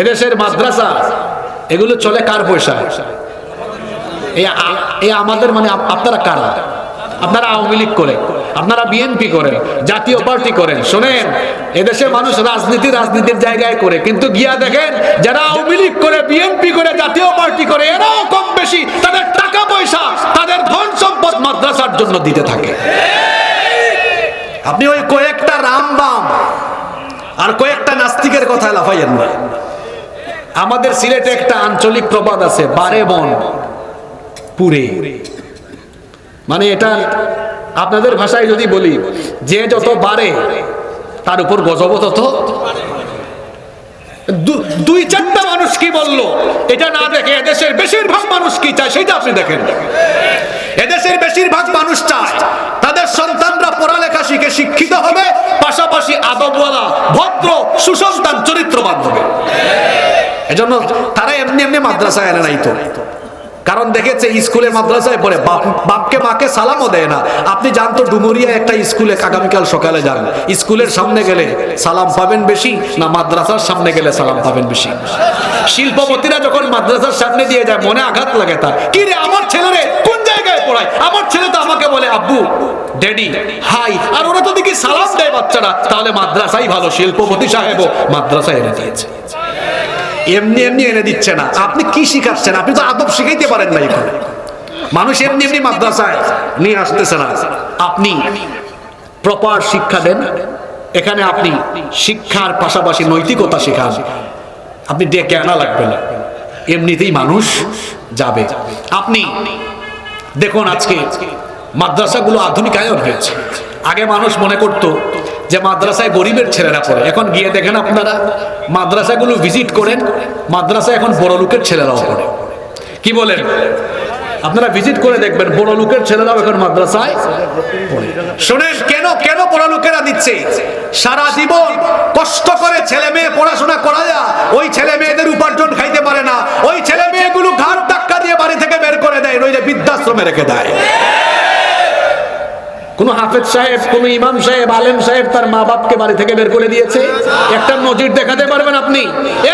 এদেশের মাদ্রাসা, এগুলো চলে কার পয়সা? এই আমাদের মানে আপনারা কারা? আপনারা আওয়ামী লীগ করেন আপনারা বিএনপি করেন জাতীয় পার্টি করেন, শোনেন এদেশের মানুষ রাজনীতি রাজনীতির জায়গায় করে, কিন্তু গিয়া দেখেন, যারা আওয়ামী লীগ করে বিএনপি করে, জাতীয় পার্টি করে, এরাও কম বেশি, তাদের টাকা পয়সা, তাদের ধন সম্পদ মাদ্রাসার জন্য দিতে থাকে। আপনি ওই কয়েকটা রামবাম আর কয়েকটা নাস্তিকের কথা লাফাইয়েন না। আমাদের সিলেটে একটা আঞ্চলিক প্রবাদ আছে, বারে বন, পুরে। মানে এটা আপনাদের ভাষায় যদি বলি, যে যত বাড়ে, তার উপর গজব তত দুই চারটা মানুষ কি বলল? এটা না দেখে এদেশের বেশিরভাগ মানুষ কি চায় সেটা আপনি দেখেন। এদেশের বেশিরভাগ মানুষ চায়, তাদের সন্তানরা পড়ালেখা শিখে শিক্ষিত হবে, পাশাপাশি আদবওয়ালা, ভদ্র, সুসন্তান, চরিত্রবান হবে। এজন্য তারা এমনি এমনি মাদ্রাসায় এনে নাই তো। কারণ দেখেছে, স্কুলে মাদ্রাসায় পড়ে, বাপ, বাপকে মাকে সালামও দেয় না। আপনি জানতো ডুমুরিয়া একটা স্কুলে, আগামীকাল সকালে যান। স্কুলের সামনে গেলে সালাম পাবেন বেশি, না মাদ্রাসার সামনে গেলে সালাম পাবেন বেশি? শিল্পপতিরা যখন মাদ্রাসার সামনে দিয়ে যায়, মনে আঘাত লাগে তার। কি রে, আমার ছেলেরে কোন জায়গায় পড়ায়? আমার ছেলে তো আমাকে বলে, আব্বু, ড্যাডি, হাই, আর ওরা তো দেখি সালাম দেয় বাচ্চারা। তাহলে মাদ্রাসাই ভালো, শিল্পপতি সাহেবও মাদ্রাসায় এনে দিয়েছে। এমনি এমনি এনে দিচ্ছে না। আপনি কি শিখাচ্ছেন? আপনি তো আদব শিখাইতে পারেন না এখানে। মানুষ এমনি এমনি মাদ্রাসায় নিয়ে আসতেছে না। আপনি প্রপার শিক্ষা দেন। এখানে আপনি শিক্ষার পাশাপাশি নৈতিকতা শেখান। আপনি ডেকে আনা লাগবে না। এমনিতেই মানুষ যাবে। আপনি দেখুন, আজকে মাদ্রাসাগুলো আধুনিকায়ন হয়েছে। আগে মানুষ মনে করত যে মাদ্রাসায় গরিবের ছেলেরা পড়ে। এখন গিয়ে দেখেন আপনারা, মাদ্রাসাগুলো ভিজিট করেন, মাদ্রাসায় এখন বড় লোকের ছেলেরাও পড়ে। কি বলেন? আপনারা ভিজিট করে দেখবেন, বড় লোকের ছেলেরাও এখন মাদ্রাসায় পড়ে। শোনেন, কেন কেন বড় লোকেরা দিচ্ছে? সারা জীবন কষ্ট করে ছেলে মেয়ে পড়াশোনা করা যায়, ওই ছেলে মেয়েদের উপার্জন খাইতে পারে না, ওই ছেলে মেয়েগুলো ঘাট ধাক্কা দিয়ে বাড়ি থেকে বের করে দেয়, নইলে বৃদ্ধাশ্রমে রেখে দেয়। কোন হাফেজ সাহেব, কোন ইমাম সাহেব, আলেম সাহেব তার মা বাপকে বাড়ি থেকে বের করে দিয়েছে। একটা নজির দেখাতে পারবেন আপনি।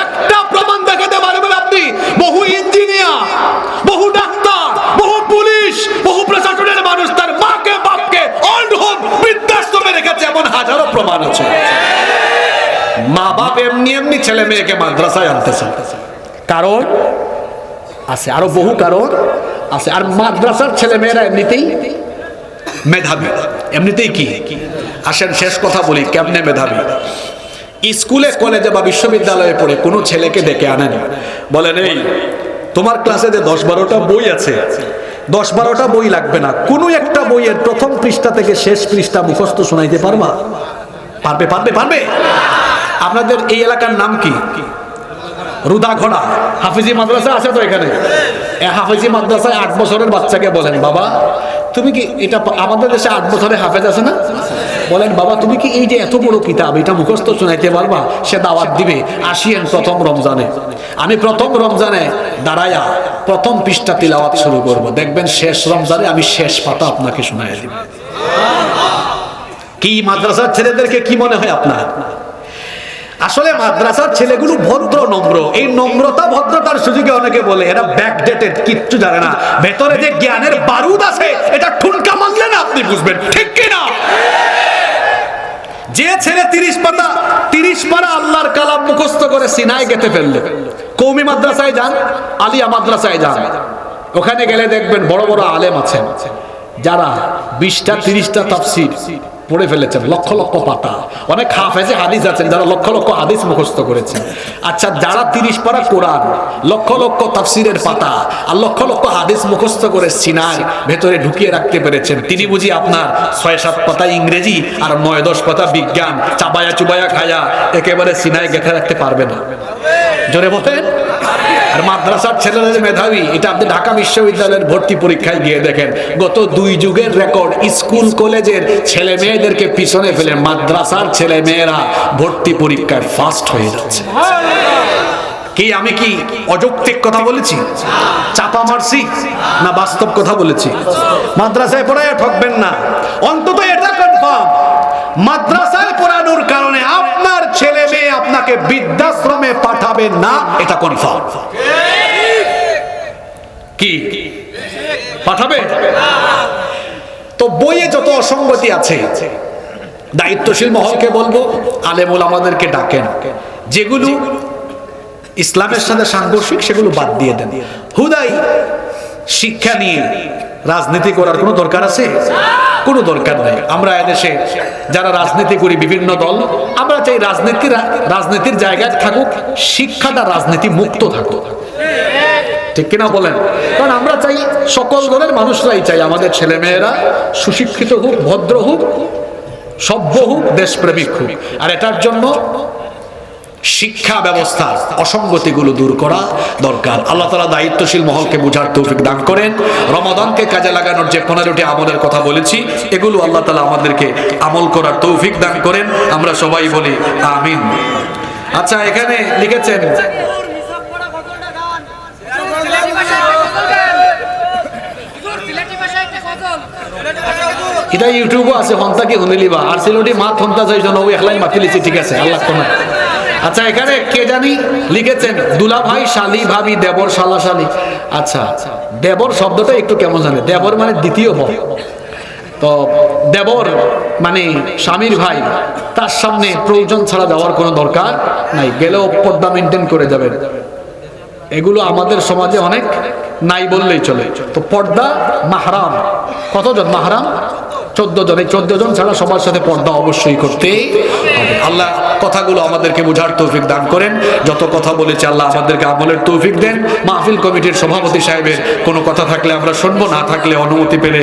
একটা প্রমাণ দেখাতে পারবেন আপনি। বহু ইঞ্জিনিয়ার, বহু ডাক্তার, বহু পুলিশ, বহু প্রশাসনের মানুষ তার মাকে, বাপকে ওল্ড হোম বৃদ্ধাশ্রমে রেখেছে, এমন হাজারো প্রমাণ আছে। মা বাপ এমনি এমনি ছেলে মেয়েকে মাদ্রাসায় আনতেছে। কারণ আছে, আরও বহু কারণ আছে। আর মাদ্রাসার ছেলে মেয়েরা এমনিতেই মেধাবী। এমনিতেই কি? আসেন, শেষ কথা বলি, কেমনে মেধাবী? স্কুলে, কলেজে বা বিশ্ববিদ্যালয়ে পড়ে কোনো ছেলেকে ডেকে আনেন। বলেন, এই, তোমার ক্লাসে যে দশ বারোটা বই আছে, দশ বারোটা বই লাগবে না। কোনো একটা বইয়ের প্রথম পৃষ্ঠা থেকে শেষ পৃষ্ঠা মুখস্থ শোনাইতে পারবা? পারবে পারবে পারবে। আপনাদের এই এলাকার নাম কি? রুদা ঘোড়া হাফিজি মাদ্রাসা আছে তো এখানে? হাফিজি মাদ্রাসায় আট বছরের বাচ্চাকে বলেন, বাবা তুমি কি এটা আমাদের দেশে আট বছরে হাফেজ আছে না? বলেন, বাবা, তুমি কি এই যে এত বড় কিতাব, এটা মুখস্থ শোনাইতে পারবা? সে দাওয়াত দিবে আসিয়েন প্রথম রমজানে। আমি প্রথম রমজানে দাঁড়ায়া প্রথম পৃষ্ঠা তিলাওয়াত শুরু করব। দেখবেন শেষ রমজানে আমি শেষ পাতা আপনাকে শোনাই দিব। কি মাদ্রাসার ছেলেদেরকে কি মনে হয় আপনার? আসলে মাদ্রাসার ছেলেগুলো ভদ্র, নম্র। এই নম্রতা, ভদ্রতার সুযোগে অনেকে বলে, এরা ব্যাকডেটেড কিচ্ছু জানে না। ভেতরে যে জ্ঞানের বারুদ আছে, এটা ঠুনকা মানলে না আপনি বুঝবেন। ঠিক কি না যে ছেলে তিরিশ পাতা, তিরিশ পারা আল্লাহর কালাম মুখস্থ করে সিনায় গেতে ফেলল। কৌমি মাদ্রাসায় যান, আলিয়া মাদ্রাসায় যান। ওখানে গেলে দেখবেন বড় বড় আলেম আছেন। যারা বিশটা, তিরিশটা তাফসির পড়ে ফেলেছেন, লক্ষ লক্ষ পাতা। অনেক হাফেজে হাদিস আছেন যারা লক্ষ লক্ষ হাদিস মুখস্থ করেছেন। আচ্ছা যারা তিরিশ পারা কোরআন, লক্ষ লক্ষ তাফসিরের পাতা আর লক্ষ লক্ষ হাদিস মুখস্থ করে সিনায় ভেতরে ঢুকিয়ে রাখতে পেরেছেন, তিনি বুঝি আপনার ছয়, সাত পাতা ইংরেজি আর নয়, দশ পাতা বিজ্ঞান, চাবায়া চুবায়া খায়া একেবারে সিনায় গেঁথে রাখতে পারবে না। জোরে বলেন। আর মাদ্রাসার ছেলেরা যে মেধাবী, এটা আপনি ঢাকা বিশ্ববিদ্যালয়ের ভর্তি পরীক্ষায় গিয়ে দেখেন। গত দুই যুগের রেকর্ড, স্কুল, কলেজের ছেলে মেয়েদেরকে পিছনে ফেলে মাদ্রাসার ছেলে মেয়েরা ভর্তি পরীক্ষায় ফার্স্ট হয়ে যাচ্ছে। কি আমি কি অযৌক্তিক কথা বলেছি? চাপা মারছি? না বাস্তব কথা বলেছি? মাদ্রাসায় পড়ায় ঠকবেন না। অন্তত এটা কনফার্ম মাদ্রাসায় পড়ানোর কারণে আপনার ছেলে মেয়ে আপনাকে বৃদ্ধাশ্রমে পাঠাবেন না, এটা কনফার্ম কি? পাঠাবে? তো বইয়ে যত অসঙ্গতি আছে, দায়িত্বশীল মহলকে বলব, আলেমুল আমাদেরকে ডাকেন। যেগুলো ইসলামের সাথে সাংঘর্ষিক, সেগুলো বাদ দিয়ে দেন। হুদাই, শিক্ষা নিয়ে রাজনীতি করার কোনো দরকার আছে? কোনো দরকার নেই। আমরা এদেশে যারা রাজনীতি করি বিভিন্ন দল, আমরা চাই রাজনীতি রাজনীতির জায়গায় থাকুক শিক্ষাটা রাজনীতি মুক্ত থাকুক। ঠিক কিনা বলেন? কারণ আমরা চাই সকল দলের মানুষরাই চাই, আমাদের ছেলেমেয়েরা সুশিক্ষিত হোক, ভদ্র হোক, সভ্য হোক, দেশপ্রেমিক হোক। আর এটার জন্য শিক্ষা ব্যবস্থার অসঙ্গতিগুলো দূর করা দরকার। আল্লাহ তালা দায়িত্বশীল মহলকে বোঝার তৌফিক দান করেন। রমাদানকে কাজে লাগানোর যে পনেরোটি আমলের কথা বলেছি, এগুলো আল্লাহ তালা আমাদেরকে আমল করার তৌফিক দান করেন। আমরা সবাই বলি, আমিন। আচ্ছা এখানে লিখেছেন এটা ইউটিউবও আছে হন্তা কি হুনিলিবা আর সিলোটি মাত হন্তা যাই জন ওই একলাই ঠিক আছে, আল্লাহ কোন। আচ্ছা এখানে কে জানি লিখেছেন দুলা ভাই শালি ভাবি দেবর শালা শালি। আচ্ছা দেবর শব্দটা একটু কেমন জানে? দেবর মানে দ্বিতীয় ভাব তো দেবর মানে স্বামীর ভাই, তার সামনে প্রয়োজন ছাড়া দেওয়ার কোনো দরকার নাই, গেলেও পর্দা মেনটেন করে যাবেন। এগুলো আমাদের সমাজে অনেক নাই বললেই চলে। তো পর্দা মাহারাম। কতজন মাহারাম? চোদ্দ জন, এই চোদ্দ জন ছাড়া সবার সাথে পর্দা অবশ্যই করতেই হবে। আল্লাহ কথাগুলো আমাদেরকে বোঝার তৌফিক দান করেন। যত কথা বলেছে আল্লাহ আমাদেরকে আমলের তৌফিক দেন। মাহফিল কমিটির সভাপতি সাহেবের কোনো কথা থাকলে আমরা শুনব, না থাকলে অনুমতি পেলে